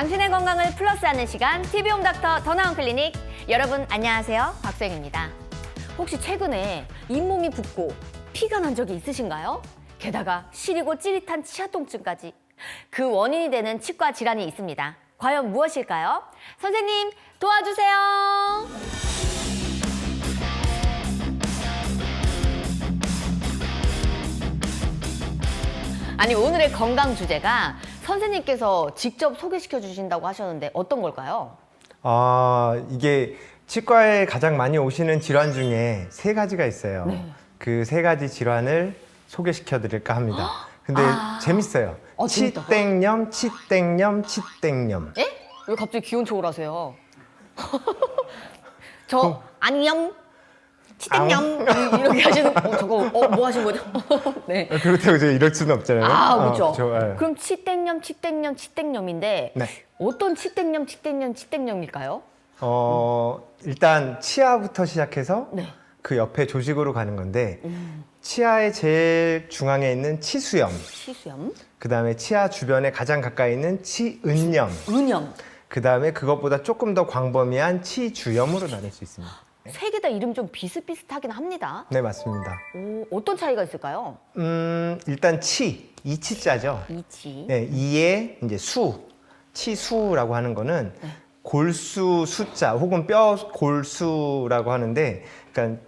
당신의 건강을 플러스하는 시간 TV홈 닥터 더 나은 클리닉 여러분 안녕하세요 박수영입니다. 혹시 최근에 잇몸이 붓고 피가 난 적이 있으신가요? 게다가 시리고 찌릿한 치아 통증까지 그 원인이 되는 치과 질환이 있습니다. 과연 무엇일까요? 선생님 도와주세요. 아니 오늘의 건강 주제가 선생님께서 직접 소개시켜 주신다고 하셨는데 어떤 걸까요? 아, 이게 치과에 가장 많이 오시는 질환 중에 세 가지가 있어요. 네. 그세 가지 질환을 소개시켜 드릴까 합니다. 근데 아. 재밌어요. 어, 재밌다. 치땡염, 치땡염, 치땡염. 예? 왜 갑자기 기운 하세요? 저 아니 이- 이렇게 하시는 어, 저거 어, 뭐 하신 거죠? 네. 어, 그렇다고 제가 이럴 수는 없잖아요. 아, 어, 그렇죠. 저, 예. 그럼 치땡염, 치땡염, 치땡염인데 네. 어떤 치땡염, 치땡염, 치땡염일까요? 어, 일단 치아부터 시작해서 네. 그 옆에 조직으로 가는 건데 음. 치아의 제일 중앙에 있는 치수염, 치수염, 그 다음에 치아 주변에 가장 가까이 있는 치은염, 은염 그 다음에 그것보다 조금 더 광범위한 치주염으로 나눌 수 있습니다. 세 개 다 이름 좀 비슷비슷하긴 합니다. 네, 맞습니다. 오, 어떤 차이가 있을까요? 음, 일단 치, 이치자죠. 이치. 네, 이에 이제 수, 치수라고 하는 거는 네. 골수 숫자 혹은 뼈 골수라고 하는데, 그러니까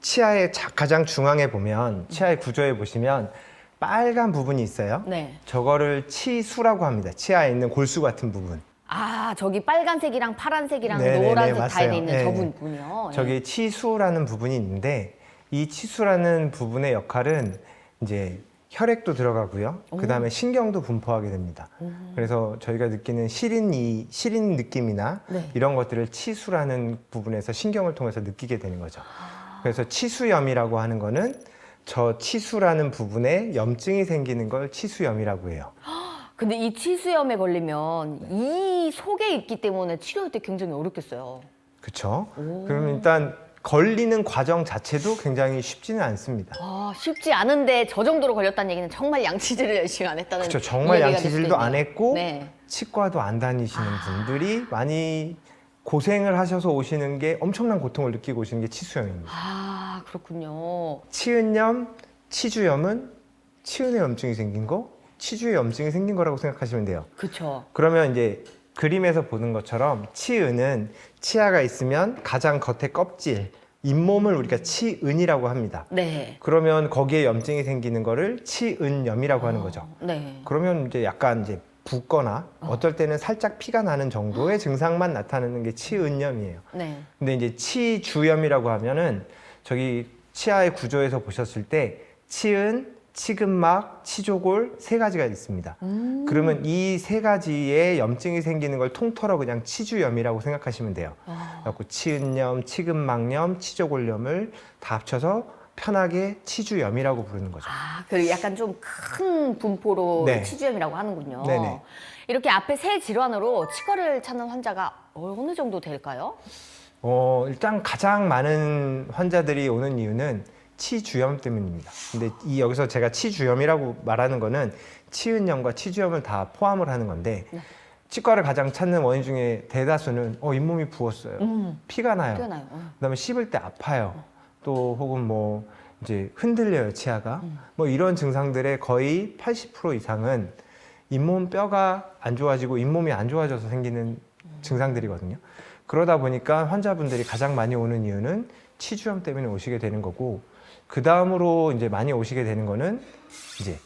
치아의 자- 가장 중앙에 보면 치아의 구조에 보시면 빨간 부분이 있어요. 네. 저거를 치수라고 합니다. 치아에 있는 골수 같은 부분. 아 저기 빨간색이랑 파란색이랑 네네네, 노란색 맞아요. 다에 있는 네. 저 부분이요. 예. 저기 치수라는 부분이 있는데 이 치수라는 부분의 역할은 이제 혈액도 들어가고요. 그 다음에 신경도 분포하게 됩니다. 그래서 저희가 느끼는 시린 이 시린 느낌이나 네. 이런 것들을 치수라는 부분에서 신경을 통해서 느끼게 되는 거죠. 그래서 치수염이라고 하는 거는 저 치수라는 부분에 염증이 생기는 걸 치수염이라고 해요. 근데 이 치수염에 걸리면 이 속에 있기 때문에 치료할 때 굉장히 어렵겠어요. 그렇죠? 그러면 일단 걸리는 과정 자체도 굉장히 쉽지는 않습니다. 아 쉽지 않은데 저 정도로 걸렸다는 얘기는 정말 양치질을 열심히 안 했다는 그렇죠. 정말 이야기가 될 수도 양치질도 안 있네요. 했고 네. 치과도 안 다니시는 분들이 많이 고생을 하셔서 오시는 게 엄청난 고통을 느끼고 오시는 게 치수염입니다. 아 그렇군요. 치은염, 치주염은 치은에 염증이 생긴 거, 치주에 염증이 생긴 거라고 생각하시면 돼요. 그렇죠. 그러면 이제 그림에서 보는 것처럼 치은은 치아가 있으면 가장 겉에 껍질, 잇몸을 우리가 치은이라고 합니다. 네. 그러면 거기에 염증이 생기는 거를 치은염이라고 하는 거죠. 네. 그러면 이제 약간 이제 붓거나 어. 떨 때는 살짝 피가 나는 정도의 증상만 나타나는 게 치은염이에요. 네. 근데 이제 치주염이라고 하면은 저기 치아의 구조에서 보셨을 때 치은, 치근막, 치조골 세 가지가 있습니다. 음. 그러면 이 세 가지의 염증이 생기는 걸 통틀어 그냥 치주염이라고 생각하시면 돼요. 아, 그래갖고 치은염, 치근막염, 치조골염을 다 합쳐서 편하게 치주염이라고 부르는 거죠. 아, 그 약간 좀 큰 분포로 네. 치주염이라고 하는군요. 네네. 이렇게 앞에 세 질환으로 치과를 찾는 환자가 어느 정도 될까요? 어, 일단 가장 많은 환자들이 오는 이유는 치주염 때문입니다. 근데 이 여기서 제가 치주염이라고 말하는 거는 치은염과 치주염을 다 포함을 하는 건데 네. 치과를 가장 찾는 원인 중에 대다수는 어, 잇몸이 부었어요. 음, 피가 나요. 어. 그다음에 씹을 때 아파요. 또 혹은 뭐 이제 흔들려요 치아가. 음. 뭐 이런 증상들의 거의 80% 이상은 잇몸 뼈가 안 좋아지고 잇몸이 안 좋아져서 생기는 증상들이거든요. 그러다 보니까 환자분들이 가장 많이 오는 이유는 치주염 때문에 오시게 되는 거고 그 다음으로 이제 많이 오시게 되는 거는 이제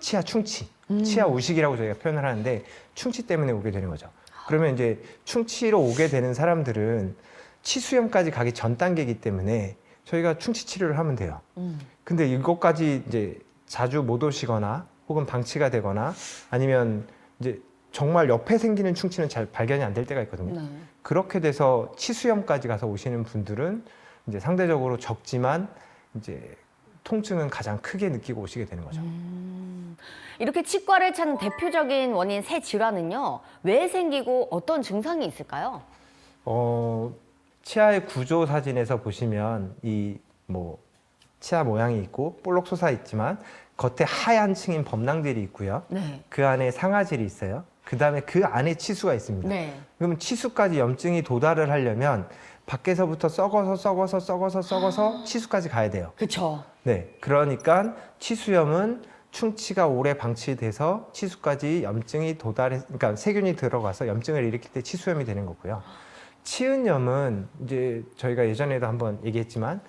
치아 충치, 치아 우식이라고 저희가 표현을 하는데 충치 때문에 오게 되는 거죠. 그러면 이제 충치로 오게 되는 사람들은 치수염까지 가기 전 단계이기 때문에 저희가 충치 치료를 하면 돼요. 음. 근데 이것까지 이제 자주 못 오시거나 혹은 방치가 되거나 아니면 이제 정말 옆에 생기는 충치는 잘 발견이 안 될 때가 있거든요. 네. 그렇게 돼서 치수염까지 가서 오시는 분들은 이제 상대적으로 적지만 이제 통증은 가장 크게 느끼고 오시게 되는 거죠. 음. 이렇게 치과를 찾는 대표적인 원인 세 질환은요. 왜 생기고 어떤 증상이 있을까요? 어, 치아의 구조 사진에서 보시면 이 뭐 치아 모양이 있고 볼록 솟아 있지만 겉에 하얀 층인 범낭들이 있고요. 네. 그 안에 상아질이 있어요. 그 다음에 그 안에 치수가 있습니다. 네. 그러면 치수까지 염증이 도달을 하려면 밖에서부터 썩어서 썩어서 썩어서 썩어서 치수까지 가야 돼요. 그쵸. 네. 그러니까 치수염은 충치가 오래 방치돼서 치수까지 염증이 도달해, 그러니까 세균이 들어가서 염증을 일으킬 때 치수염이 되는 거고요. 치은염은 이제 저희가 예전에도 한번 얘기했지만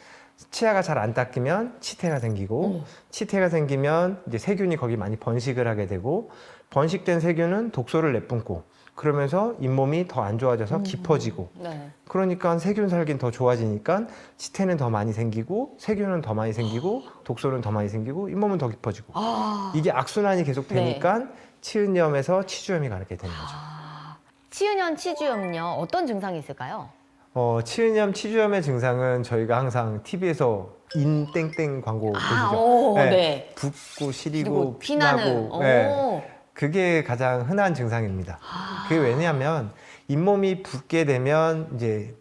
치아가 잘 안 닦이면 치태가 생기고 치태가 생기면 이제 세균이 거기 많이 번식을 하게 되고 번식된 세균은 독소를 내뿜고 그러면서 잇몸이 더 안 좋아져서 깊어지고 네. 그러니까 세균 살긴 더 좋아지니까 치태는 더 많이 생기고 세균은 더 많이 생기고 독소는 더 많이 생기고 잇몸은 더 깊어지고 아. 이게 악순환이 계속 네. 되니까 치은염에서 치주염이 가게 되는 거죠. 아. 치은염, 치주염요 어떤 증상이 있을까요? 어, 치은염, 치주염의 증상은 저희가 항상 TV에서 인땡땡 광고 아, 보시죠. 오, 네. 네. 붓고 시리고 그리고 피나는. 피나고 네. 오. 그게 가장 흔한 증상입니다. 아. 그게 왜냐하면 잇몸이 붓게 되면 이제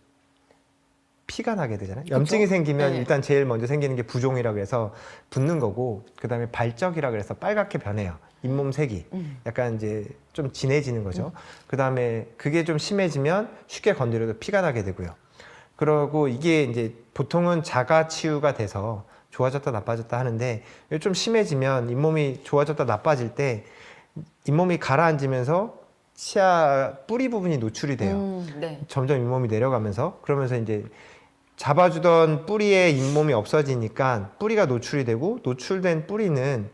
피가 나게 되잖아요. 염증이 생기면 네. 일단 제일 먼저 생기는 게 부종이라고 해서 붓는 거고 그다음에 발적이라 그래서 빨갛게 변해요. 잇몸 색이 음. 약간 이제 좀 진해지는 거죠. 그다음에 그게 좀 심해지면 쉽게 건드려도 피가 나게 되고요. 그러고 이게 이제 보통은 자가 치유가 돼서 좋아졌다 나빠졌다 하는데 좀 심해지면 잇몸이 좋아졌다 나빠질 때 잇몸이 가라앉으면서 치아 뿌리 부분이 노출이 돼요. 음, 네. 점점 잇몸이 내려가면서 그러면서 이제 잡아주던 뿌리의 잇몸이 없어지니까 뿌리가 노출이 되고 노출된 뿌리는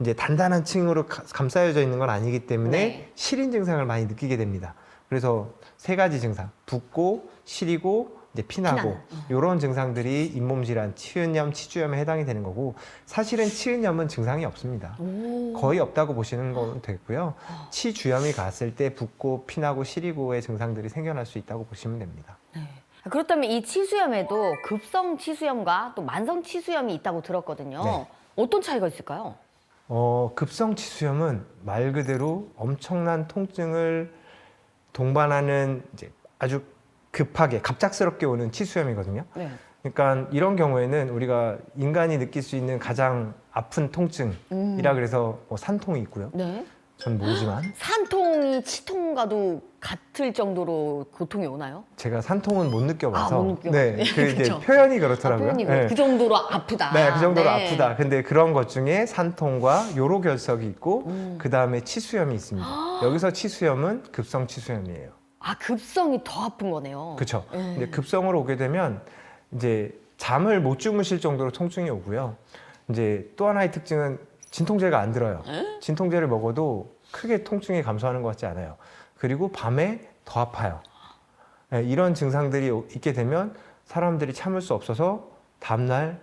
이제 단단한 층으로 가- 감싸여져 있는 건 아니기 때문에 네. 시린 증상을 많이 느끼게 됩니다. 그래서 세 가지 증상 붓고 시리고 이제 피나고 이런 증상들이 잇몸 질환, 치은염, 치주염에 해당이 되는 거고 사실은 치은염은 증상이 없습니다. 오. 거의 없다고 보시는 건 되고요. 치주염이 갔을 때 붓고 피나고 시리고의 증상들이 생겨날 수 있다고 보시면 됩니다. 네. 그렇다면 이 치수염에도 급성 치수염과 또 만성 치수염이 있다고 들었거든요. 네. 어떤 차이가 있을까요? 어, 급성 치수염은 말 그대로 엄청난 통증을 동반하는 이제 아주 급하게 갑작스럽게 오는 치수염이거든요. 네. 그러니까 이런 경우에는 우리가 인간이 느낄 수 있는 가장 아픈 통증이라 음. 그래서 뭐 산통이 있고요. 네. 전 모르지만 산통이 치통과도 같을 정도로 고통이 오나요? 제가 산통은 못 느껴봐서 아, 못 느껴- 네, 네, 그 이제 그쵸. 표현이 아, 그렇더라고요. 표현이 네. 그 정도로 아프다. 네, 그 정도로 네. 아프다. 근데 그런 것 중에 산통과 요로결석이 있고 음. 그 다음에 치수염이 있습니다. 여기서 치수염은 급성 치수염이에요. 아 급성이 더 아픈 거네요. 그렇죠. 음. 근데 급성으로 오게 되면 이제 잠을 못 주무실 정도로 통증이 오고요. 이제 또 하나의 특징은 진통제가 안 들어요. 진통제를 먹어도 크게 통증이 감소하는 것 같지 않아요. 그리고 밤에 더 아파요. 네, 이런 증상들이 오- 있게 되면 사람들이 참을 수 없어서 다음날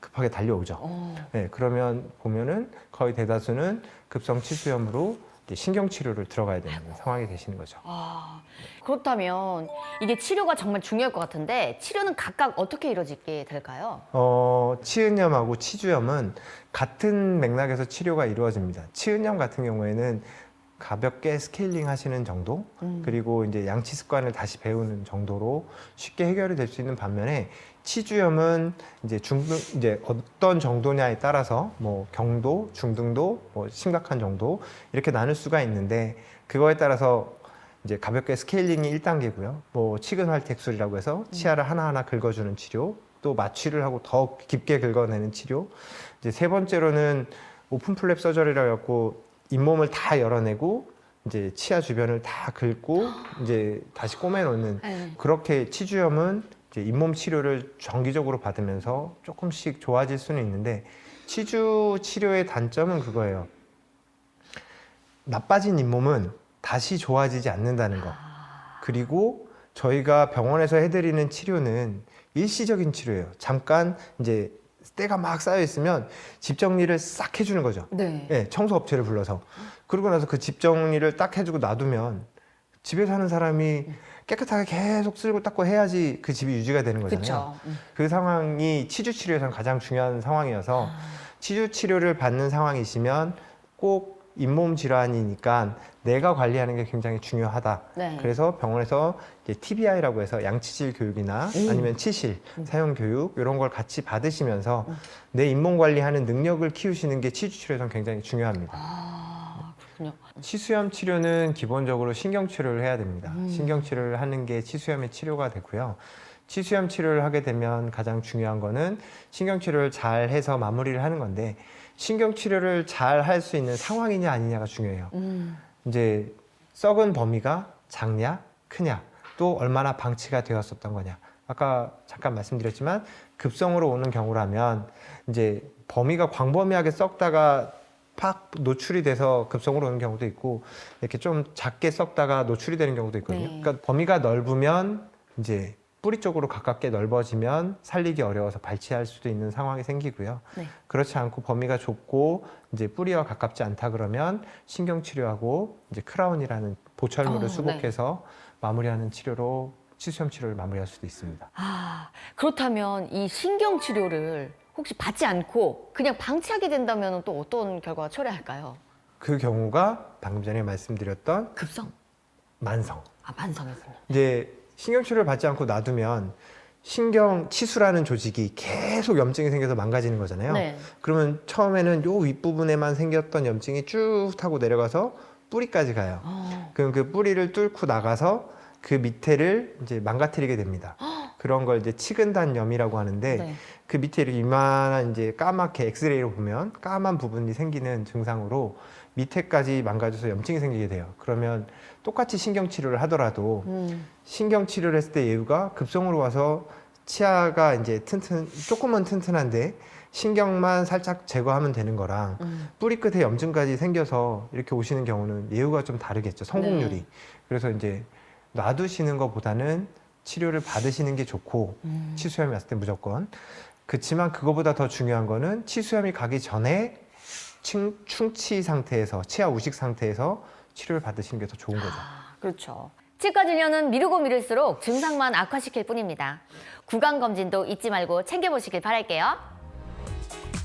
급하게 달려오죠. 어. 네, 그러면 보면은 거의 대다수는 급성 치수염으로 신경 치료를 들어가야 되는 상황이 되시는 거죠. 아, 그렇다면 이게 치료가 정말 중요할 것 같은데 치료는 각각 어떻게 이루어지게 될까요? 어, 치은염하고 치주염은 같은 맥락에서 치료가 이루어집니다. 치은염 같은 경우에는 가볍게 스케일링 하시는 정도, 음. 그리고 이제 양치 습관을 다시 배우는 정도로 쉽게 해결이 될 수 있는 반면에 치주염은 이제 중등, 이제 어떤 정도냐에 따라서 뭐 경도, 중등도, 뭐 심각한 정도 이렇게 나눌 수가 있는데 그거에 따라서 이제 가볍게 스케일링이 1단계고요. 뭐 치근활tek술이라고 해서 치아를 하나하나 긁어주는 치료, 또 마취를 하고 더 깊게 긁어내는 치료. 이제 세 번째로는 오픈 플랩 서저리라고 해갖고 잇몸을 다 열어내고 이제 치아 주변을 다 긁고 이제 다시 꼬매놓는 네. 그렇게 치주염은 이제 잇몸 치료를 정기적으로 받으면서 조금씩 좋아질 수는 있는데 치주 치료의 단점은 그거예요. 나빠진 잇몸은 다시 좋아지지 않는다는 거. 그리고 저희가 병원에서 해드리는 치료는 일시적인 치료예요. 잠깐 이제 때가 막 쌓여 있으면 집 정리를 싹 해주는 거죠. 네. 예, 청소 업체를 불러서 그러고 나서 그 집 정리를 딱 해주고 놔두면 집에 사는 사람이 깨끗하게 계속 쓸고 닦고 해야지 그 집이 유지가 되는 거잖아요. 그렇죠. 그 상황이 치주 치료에서는 가장 중요한 상황이어서 치주 치료를 받는 상황이시면 꼭 잇몸 질환이니까 내가 관리하는 게 굉장히 중요하다. 네. 그래서 병원에서 TBI라고 해서 양치질 교육이나 음. 아니면 치실 사용 교육 이런 걸 같이 받으시면서 음. 내 잇몸 관리하는 능력을 키우시는 게 치주 치료에서는 굉장히 중요합니다. 아, 그렇군요. 치수염 치료는 기본적으로 신경 치료를 해야 됩니다. 음. 신경 치료를 하는 게 치수염의 치료가 되고요. 치수염 치료를 하게 되면 가장 중요한 거는 신경 치료를 잘 해서 마무리를 하는 건데 신경 치료를 잘 할 수 있는 상황이냐 아니냐가 중요해요. 음. 이제 썩은 범위가 작냐 크냐 또 얼마나 방치가 되었었던 거냐 아까 잠깐 말씀드렸지만 급성으로 오는 경우라면 이제 범위가 광범위하게 썩다가 팍 노출이 돼서 급성으로 오는 경우도 있고 이렇게 좀 작게 썩다가 노출이 되는 경우도 있거든요. 네. 그러니까 범위가 넓으면 이제 뿌리 쪽으로 가깝게 넓어지면 살리기 어려워서 발치할 수도 있는 상황이 생기고요. 네. 그렇지 않고 범위가 좁고 이제 뿌리와 가깝지 않다 그러면 신경 치료하고 이제 크라운이라는 보철물을 어, 수복해서 마무리하는 치료로 치수염 치료를 마무리할 수도 있습니다. 아, 그렇다면 이 신경 치료를 혹시 받지 않고 그냥 방치하게 된다면 또 어떤 결과가 초래할까요? 그 경우가 방금 전에 말씀드렸던 급성? 만성. 아, 만성이군요. 이제 신경 치료를 받지 않고 놔두면 신경 치수라는 조직이 계속 염증이 생겨서 망가지는 거잖아요. 네. 그러면 처음에는 요 윗부분에만 생겼던 염증이 쭉 타고 내려가서 뿌리까지 가요. 어, 그럼 그 뿌리를 뚫고 나가서 그 밑에를 이제 망가뜨리게 됩니다. 그런 걸 이제 치근단염이라고 하는데 네. 그 밑에 이렇게 이만한 이제 까맣게 엑스레이로 보면 까만 부분이 생기는 증상으로 밑에까지 망가져서 염증이 생기게 돼요. 그러면 똑같이 신경 치료를 하더라도 음, 신경 치료를 했을 때 예후가 급성으로 와서 치아가 이제 튼튼 조금은 튼튼한데 신경만 살짝 제거하면 되는 거랑 음. 뿌리 끝에 염증까지 생겨서 이렇게 오시는 경우는 예후가 좀 다르겠죠. 성공률이. 네. 그래서 이제 놔두시는 것보다는 치료를 받으시는 게 좋고 음. 치수염이 왔을 때 무조건. 그렇지만 그거보다 더 중요한 거는 치수염이 가기 전에 충, 충치 상태에서 치아 우식 상태에서 치료를 받으시는 게 더 좋은 거죠. 아, 그렇죠. 치과 진료는 미루고 미룰수록 증상만 악화시킬 뿐입니다. 구강 검진도 잊지 말고 챙겨보시길 바랄게요.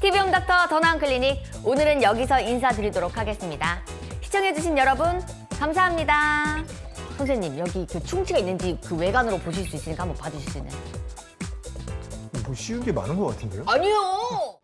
TV홈 닥터 더 나은 클리닉 오늘은 여기서 인사드리도록 하겠습니다. 시청해주신 여러분 감사합니다. 선생님 여기 그 충치가 있는지 그 외관으로 보실 수 있으니까 한번 봐주실 수 있나요? 뭐 쉬운 게 많은 것 같은데요? 아니요.